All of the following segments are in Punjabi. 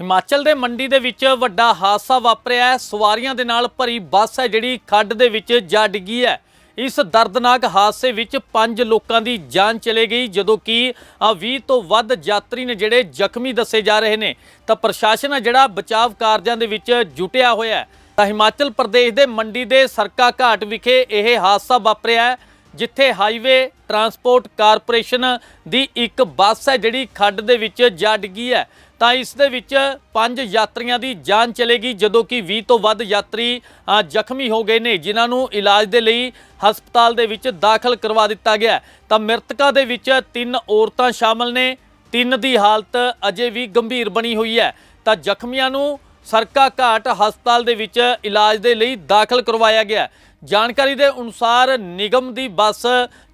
ਹਿਮਾਚਲ ਦੇ ਮੰਡੀ ਦੇ ਵਿੱਚ ਵੱਡਾ ਹਾਦਸਾ ਵਾਪਰਿਆ ਹੈ। ਸਵਾਰੀਆਂ ਦੇ ਨਾਲ ਭਰੀ ਬੱਸ ਹੈ ਜਿਹੜੀ ਖੱਡ ਦੇ ਵਿੱਚ ਜਾ ਡਿੱਗੀ ਹੈ। ਇਸ ਦਰਦਨਾਕ ਹਾਦਸੇ ਵਿੱਚ 5 ਲੋਕਾਂ ਦੀ ਜਾਨ ਚਲੇ ਗਈ ਜਦੋਂ ਕਿ ਅ, 20 ਤੋਂ ਵੱਧ ਯਾਤਰੀ ਨੇ ਜਿਹੜੇ ਜ਼ਖਮੀ ਦੱਸੇ ਜਾ ਰਹੇ ਨੇ। ਤਾਂ ਪ੍ਰਸ਼ਾਸਨ ਹੈ ਜਿਹੜਾ ਬਚਾਵ ਕਾਰਜਾਂ ਦੇ ਵਿੱਚ ਜੁਟਿਆ ਹੋਇਆ ਹੈ। ਤਾਂ ਹਿਮਾਚਲ ਪ੍ਰਦੇਸ਼ ਦੇ ਮੰਡੀ ਦੇ ਸਰਕਾ ਘਾਟ ਵਿਖੇ ਇਹ ਹਾਦਸਾ ਵਾਪਰਿਆ ਹੈ। ਜਿੱਥੇ ਹਾਈਵੇ, ਟਰਾਂਸਪੋਰਟ ਕਾਰਪੋਰੇਸ਼ਨ ਦੀ ਇੱਕ ਬੱਸ ਹੈ ਜਿਹੜੀ ਖੱਡ ਦੇ ਵਿੱਚ ਜੱਡ ਗਈ ਹੈ। ਤਾਂ ਇਸ ਦੇ ਵਿੱਚ ਪੰਜ ਯਾਤਰੀਆਂ ਦੀ ਜਾਨ ਚਲੇਗੀ, ਜਦੋਂ ਕਿ 20 ਤੋਂ ਵੱਧ ਯਾਤਰੀ ਜ਼ਖਮੀ ਹੋ ਗਏ ਨੇ, ਜਿਨ੍ਹਾਂ ਨੂੰ ਇਲਾਜ ਦੇ ਲਈ ਹਸਪਤਾਲ ਦੇ ਵਿੱਚ ਦਾਖਲ ਕਰਵਾ ਦਿੱਤਾ ਗਿਆ ਤਾਂ ਮ੍ਰਿਤਕਾਂ ਦੇ ਵਿੱਚ ਤਿੰਨ ਔਰਤਾਂ ਸ਼ਾਮਲ ਨੇ, ਤਿੰਨ ਦੀ ਹਾਲਤ ਅਜੇ ਵੀ ਗੰਭੀਰ ਬਣੀ ਹੋਈ ਹੈ। ਤਾਂ ਜ਼ਖਮੀਆਂ ਨੂੰ ਸਰਕਾ ਘਾਟ ਹਸਪਤਾਲ ਦੇ ਵਿੱਚ ਇਲਾਜ ਦੇ ਲਈ ਦਾਖਲ ਕਰਵਾਇਆ ਗਿਆ। ਜਾਣਕਾਰੀ ਦੇ ਅਨੁਸਾਰ ਨਿਗਮ ਦੀ ਬੱਸ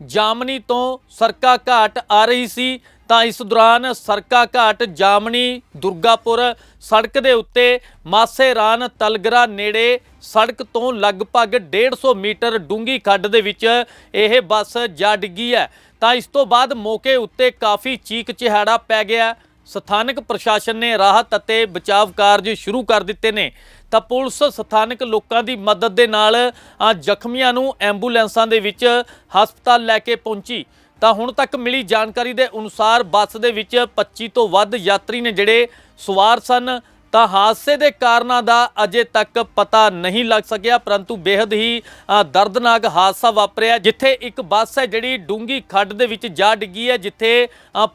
ਜਾਮਨੀ ਤੋਂ ਸਰਕਾ ਘਾਟ ਆ ਰਹੀ ਸੀ। ਤਾਂ ਇਸ ਦੌਰਾਨ ਸਰਕਾ ਘਾਟ ਜਾਮਨੀ, ਦੁਰਗਾਪੁਰ ਸੜਕ ਦੇ ਉੱਤੇ ਮਾਸੇਰਾਨ ਤਲਗਰਾ ਨੇੜੇ ਸੜਕ ਤੋਂ ਲਗਭਗ 150 ਮੀਟਰ ਡੂੰਗੀ ਖੱਡ ਦੇ ਵਿੱਚ ਇਹ ਬੱਸ ਜਾ ਡਿੱਗੀ ਹੈ। ਤਾਂ ਇਸ ਤੋਂ ਬਾਅਦ ਮੌਕੇ ਉੱਤੇ ਕਾਫੀ ਚੀਕ ਚਿਹਾੜਾ ਪੈ ਗਿਆ। ਸਥਾਨਕ ਪ੍ਰਸ਼ਾਸਨ ਨੇ ਰਾਹਤ ਅਤੇ ਬਚਾਵ ਕਾਰਜ ਸ਼ੁਰੂ ਕਰ ਦਿੱਤੇ ਨੇ। ਤਾਂ ਪੁਲਿਸ ਸਥਾਨਕ ਲੋਕਾਂ ਦੀ ਮਦਦ ਦੇ ਨਾਲ ਜ਼ਖਮੀਆਂ ਨੂੰ ਐਂਬੂਲੈਂਸਾਂ ਦੇ ਵਿੱਚ ਹਸਪਤਾਲ ਲੈ ਕੇ ਪਹੁੰਚੀ। ਤਾਂ ਹੁਣ ਤੱਕ ਮਿਲੀ ਜਾਣਕਾਰੀ ਦੇ ਅਨੁਸਾਰ ਬੱਸ ਦੇ ਵਿੱਚ 25 ਤੋਂ ਵੱਧ ਯਾਤਰੀ ਨੇ ਜਿਹੜੇ ਸਵਾਰ ਸਨ। ਤਾਂ ਹਾਦਸੇ ਦੇ ਕਾਰਨਾਂ ਦਾ ਅਜੇ ਤੱਕ ਪਤਾ ਨਹੀਂ ਲੱਗ ਸਕਿਆ, ਪਰੰਤੂ ਬੇहद ਹੀ ਦਰਦਨਾਕ ਹਾਦਸਾ ਵਾਪਰਿਆ, ਜਿੱਥੇ ਇੱਕ ਬੱਸ ਹੈ ਜਿਹੜੀ ਡੂੰਗੀ ਖੱਡ ਦੇ ਵਿੱਚ ਜਾ ਡਿੱਗੀ ਹੈ, ਜਿੱਥੇ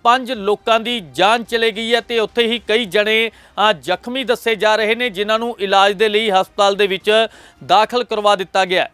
ਪੰਜ ਲੋਕਾਂ ਦੀ ਜਾਨ ਚਲੇ ਗਈ ਹੈ ਤੇ ਉੱਥੇ ਹੀ ਕਈ ਜਣੇ ਜ਼ਖਮੀ ਦੱਸੇ ਜਾ ਰਹੇ ਨੇ, ਜਿਨ੍ਹਾਂ ਨੂੰ ਇਲਾਜ ਦੇ ਲਈ ਹਸਪਤਾਲ ਦੇ ਵਿੱਚ ਦਾਖਲ ਕਰਵਾ ਦਿੱਤਾ ਗਿਆ